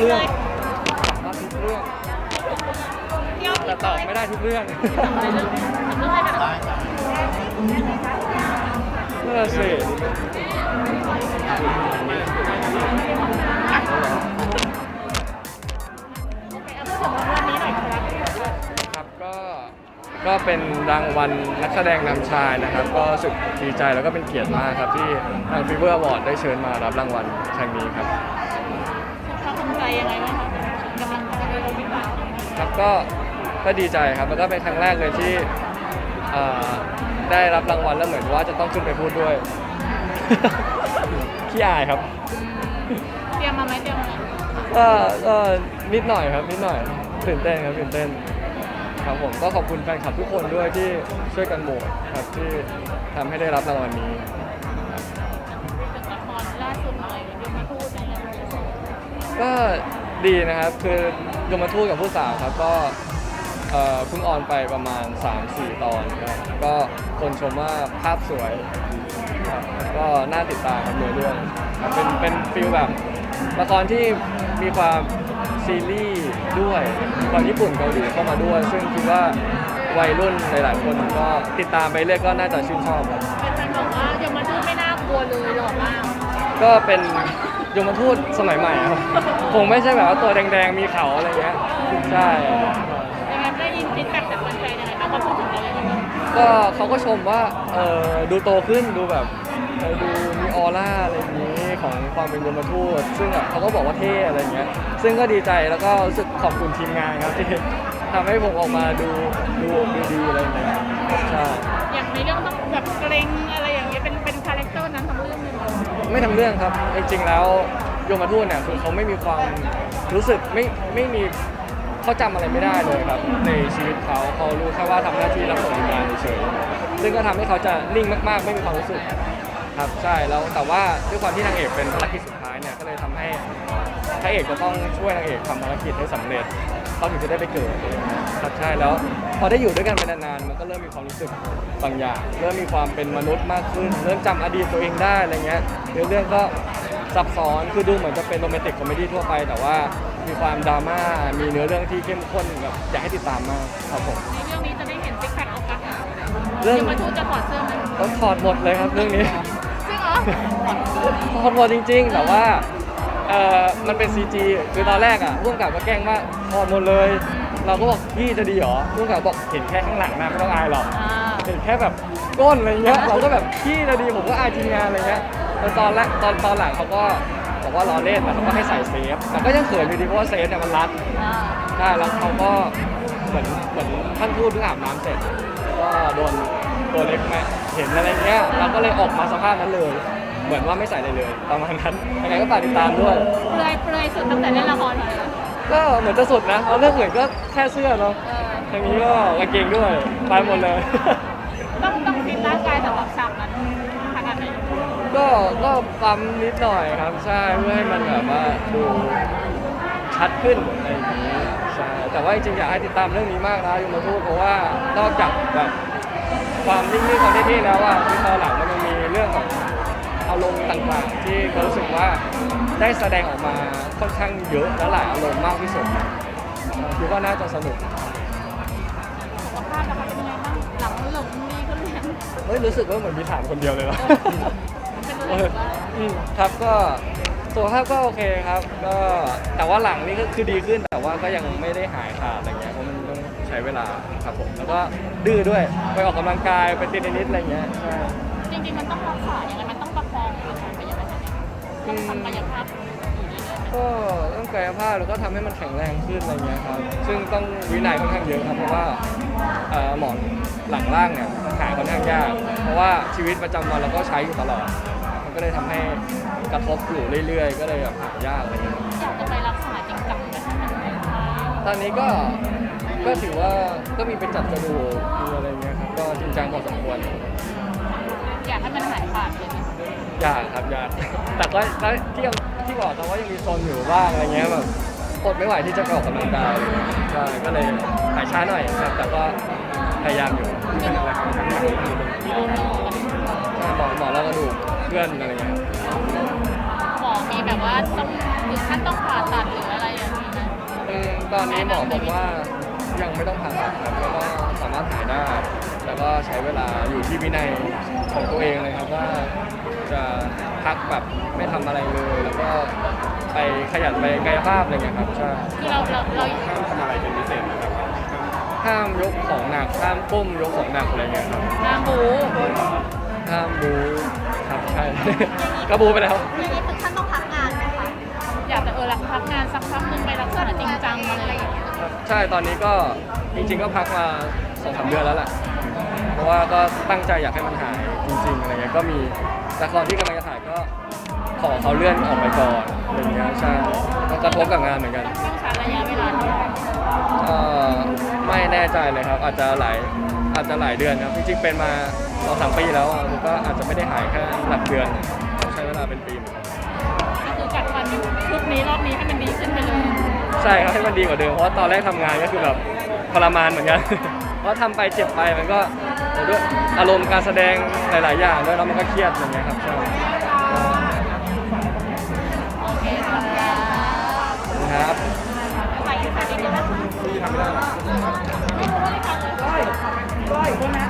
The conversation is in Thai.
ทุกเรื่องรับทุกเรื่องเที่ยวแต่ตอบไม่ได้ทุกเรื่องในเรื่องเรื่องอะไรแบบนั่นแหละสิโอเคเอาพูดถึงรางวัลนี้หน่อยครับครับก็ก็เป็นรางวัลนักแสดงนำชายนะครับ ก็รู้สึกดีใจแล้วก็เป็นเกียรติมากครับที่ทางฟีเวอร์อวอร์ดได้เชิญมารับรางวัลครั้งนี้ครับ ก็ก็ดีใจครับแล้วก็เป็นครั้งแรกเลยที่เอ่อได้รับรางวัลแล้วเหมือนว่าจะต้องขึ้นไปพูดด้วย ขี้อายครับเตรียมมาไหมเตรียมมาไหมก็ก็นิดหน่อยครับนิดหน่อยตื่นเต้นครับตื่นเต้นครับผมก็ขอบคุณแฟนคลับทุกคนด้วยที่ช่วยกันโหวตครับที่ทำให้ได้รับรางวัลนี้จากละครล่าสุดหน่อยเดี๋ยวมาพูดอะไรอย่างเงี้ยก็ดีนะครับคือ ยมทูตกับผู้สาวครับก็เอ่อเพิ่งออนไปประมาณ 3-4 ตอนครับก็คนชมว่าภาพสวยครับแล้วก็น่าติดตามครับเนื้อเรื่องครับเป็นเป็นฟิลแบบละครที่มีความซีรีส์ด้วยความญี่ปุ่นเกาหลีเข้ามาด้วย ซึ่งคิดว่าวัยรุ่นหลายๆคนก็ติดตามไปเรื่อยก็น่าจะชื่นชอบครับเป็นแฟนบอกว่ายังมาพูดไม่น่ากลัวเลยหล่อมากก็เป็น ยมทูตสมัยใหม่ครับคงไม่ใช่แบบว่าตัวแดงๆ มีเขาอะไรเงี้ยใช่ยังไงได้ยินฟีดแบ็กจากแฟนๆยังไงบ้างมาพูดถึงอะไรยังไงบ้างก็เขาก็ชมว่าเออดูโตขึ้นดูแบบเออดูมีออร่าอะไรอย่างนี้ของความเป็นยมทูตซึ่งแบบเขาก็บอกว่าเท่อะไรเงี้ยซึ่งก็ดีใจแล้วก็รู้สึกขอบคุณทีมงานครับที่ทำให้ผมออกมาดูดูดูดีอะไรอย่างเงี้ยใช่ อย่างในเรื่องต้องแบบเกรง ไม่ทำเรื่องครับ จริงๆแล้วโยมทูตเนี่ยคือเขาไม่มีความรู้สึกไม่ไม่มีเขาจำอะไรไม่ได้เลยครับ ในชีวิตเขาเขารู้แค่ว่าทำหน้าที่รับส่งวิญญาณเฉยๆซึ่งก็ทำให้เขาจะนิ่งมากๆ ไม่มีความรู้สึกครับใช่แล้วแต่ว่าด้วยความที่นางเอกเป็นภารกิจสุดท้ายเนี่ยก็เลยทำให้พระเอกจะต้องช่วยนางเอกทำภารกิจให้สำเร็จ เขาถึงจะได้ไปเกิดครับใช่แล้ว พอได้อยู่ด้วยกันไปนานๆมันก็เริ่มมีความรู้สึกบางอย่าง เริ่มมีความเป็นมนุษย์มากขึ้น เริ่มจำอดีตตัวเองได้อะไรเงี้ยเนื้อเรื่องก็ซับซ้อนคือดูเหมือนจะเป็นโรแมนติกคอมเมดี้ทั่วไป แต่ว่ามีความดราม่ามีเนื้อเรื่องที่เข้มข้นแบบอยากให้ติดตามมากครับผมในเรื่องนี้จะได้เห็นซิกแพคออกัสเรื่องยังมาพูดจะถอดเสื้อไหมต้องถอดหมดเลยครับเรื่องนี้จริงเหรอถอดหมดจริง ๆ แต่ว่า เอ่อมันเป็น CG คือตอนแรกอะร่วมกับก็แกล้งว่าถอดหมดเลย เราก็บอกพี่จะดีเหรอร่วมกับบอกเห็นแค่ข้างหลังนะไม่ต้องอายหรอก อ่า เห็นแค่แบบก้นอะไรเงี้ย เราก็แบบพี่จะดีผมก็อายทีมงานอะไรเงี้ยแต่ตอนแรกตอนตอนหลังเขาก็บอกว่าล้อเล่นแต่เขาก็ให้ใส่เซฟแต่ก็ยังเขินอยู่ดีเพราะว่าเซฟเนี่ยมันรัดอ่าใช่แล้วเขาก็เหมือนเหมือนท่านทูตเพิ่งอาบน้ำเสร็จแล้วก็โดนตัวเล็กมาเห็นอะไรเงี้ยเราก็เลยออกมาสภาพนั้นเลย เหมือนว่าไม่ใส่อะไรเลยประมาณนั้นยังไงก็ฝากติดตามด้วย เปลือยเปลือยสุดตั้งแต่เล่นละครเลยก็เหมือนจะสุดนะเพราะเรื่องอื่นก็แค่เสื้อเนาะเออทางนี้ก็กางเกงด้วยไปหมดเลย ต้องต้องฟิตร่างกายสำหรับฉากนั้นขนาดไหนก็ก็ปั๊มนิดหน่อยครับใช่เพื่อให้มันแบบว่าดูชัดขึ้นอะไรอย่างนี้ใช่แต่ว่าจริงๆอยากให้ติดตามเรื่องนี้มากนะยมทูตเพราะว่านอกจากแบบความนิ่งๆความเท่ๆแล้วอะที่ตอนหลังมันยังมีเรื่องของ อารมณ์ต่างๆ ที่เขารู้สึกว่าได้แสดงออกมาค่อนข้างเยอะและหลายอารมณ์มากที่สุดคิดว่าน่าจะสนุกสุขภาพนะคะเป็นยังไงบ้างหลังหลงดีขึ้นหรือยังเฮ้ยรู้สึกว่าเหมือนมีถามคนเดียวเลยเหรอเป็นอะไรแบบว่าอืมครับก็สุขภาพก็โอเคครับก็แต่ว่าหลังนี่ก็คือดีขึ้นแต่ว่าก็ยังไม่ได้หายขาดอะไรเงี้ยเพราะมันต้องใช้เวลาครับผมแล้วก็ดื้อด้วยไปออกกำลังกายไปเต้นเทนนิสอะไรเงี้ยใช่จริงๆมันต้องรักษาอย่างไรมันต้อง ต้องทำกายภาพอยู่เรื่อยๆก็ต้องกายภาพแล้วก็ทำให้มันแข็งแรงขึ้นอะไรเงี้ยครับ ซึ่งต้องวินัยค่อนข้างเยอะครับเพราะว่าเอ่อหมอนหลังล่างเนี่ยหายค่อนข้างยาก เพราะว่าชีวิตประจำวันเราก็ใช้อยู่ตลอด มันก็เลยทำให้กระทบอยู่เรื่อย ๆ ก็เลยแบบหายากอะไรเงี้ย อยากจะไปรักษาจริงจังไหมคะตอนนี้ก็ก็ถือว่าก็มีไปจัดกระดูกมีอะไรเงี้ยครับก็จริงจังพอสมควร อยากให้มันหายขาดเลยไหมอ ยากครับอยากแต่ก็แล้วที่ยังที่บอกแต่ว่ายังมีโซนอยู่บ้างอะไรเงี้ยแบบอดไม่ไหวที่จะไปออกกำลังกายใช่ก็เลยหายช้าหน่อยครับแต่ก็พยายามอยู่ใช่หมอหมอแล้วกระดูกเพื่อนอะไรเงี้ยครับหมอมีแบบว่าต้องถึงขั้นต้องผ่าตัดหรืออะไรอย่างนี้ไหมอืมตอนนี้หมอบอกว่ายังไม่ต้องผ่าตัดครับแล้วก็สามารถหายได้แล้วก็ ใช้เวลาอยู่ที่วินัยของตัวเองเลยครับว่าจะพักแบบไม่ทำอะไรเลย แล้วก็ไปขยันไปกายภาพอะไรเงี้ยครับใช่คือเราเราเราห้ามทำอะไรเป็นพิเศษนะครับห้ามยกของหนักห้ามก้มยกของหนักอะไรเงี้ยครับหน้าบูห้ามบูครับใช่ ก็บูไปแล้ว อย่างนี้ถึงขั้นต้องพักงานไหมคะอยากจะเออรักพักงานสักพักหนึงไปรักษาจริงจังอะไรอย่างเงี้ย ใช่ตอนนี้ก็จริงๆก็พักมาสองสามเดือนแล้วแหละ เพราะว่าก็ตั้งใจอยากให้มันหายจริงๆอะไรเงี้ยก็มีละครที่กำลังจะถ่ายก็ขอเขาเลื่อนออกไปก่อนอะไรเงี้ยใช่ก็กระทบกับงานเหมือนกันต้องใช้ระยะเวลาเท่าไหร่เอ่อไม่แน่ใจเลยครับ อาจจะหลายอาจจะหลายเดือนครับจริงๆเป็นมาสองสามปีแล้วอะมันก็อาจจะไม่ได้หายแค่หลักเดือนต้องใช้เวลาเป็นปีเหมือนกันก็คือกัดฟันชุดนี้รอบนี้ให้มันดีขึ้นไปเลย ใช่ครับให้มันดีกว่าเดิมเพราะว่าตอนแรกทำงานก็คือแบบทรมานเหมือนกัน เพราะทำไปเจ็บไปมันก็เดี๋ยวด้วยอารมณ์การแสดงหลาย ๆ อย่างด้วยแล้วมันก็เครียดอย่างเงี้ยครับใช่ครับใส่ใส่นิดเดียวนะคะที่ทำไม่ได้ไม่รู้ว่าไม่ทำเลย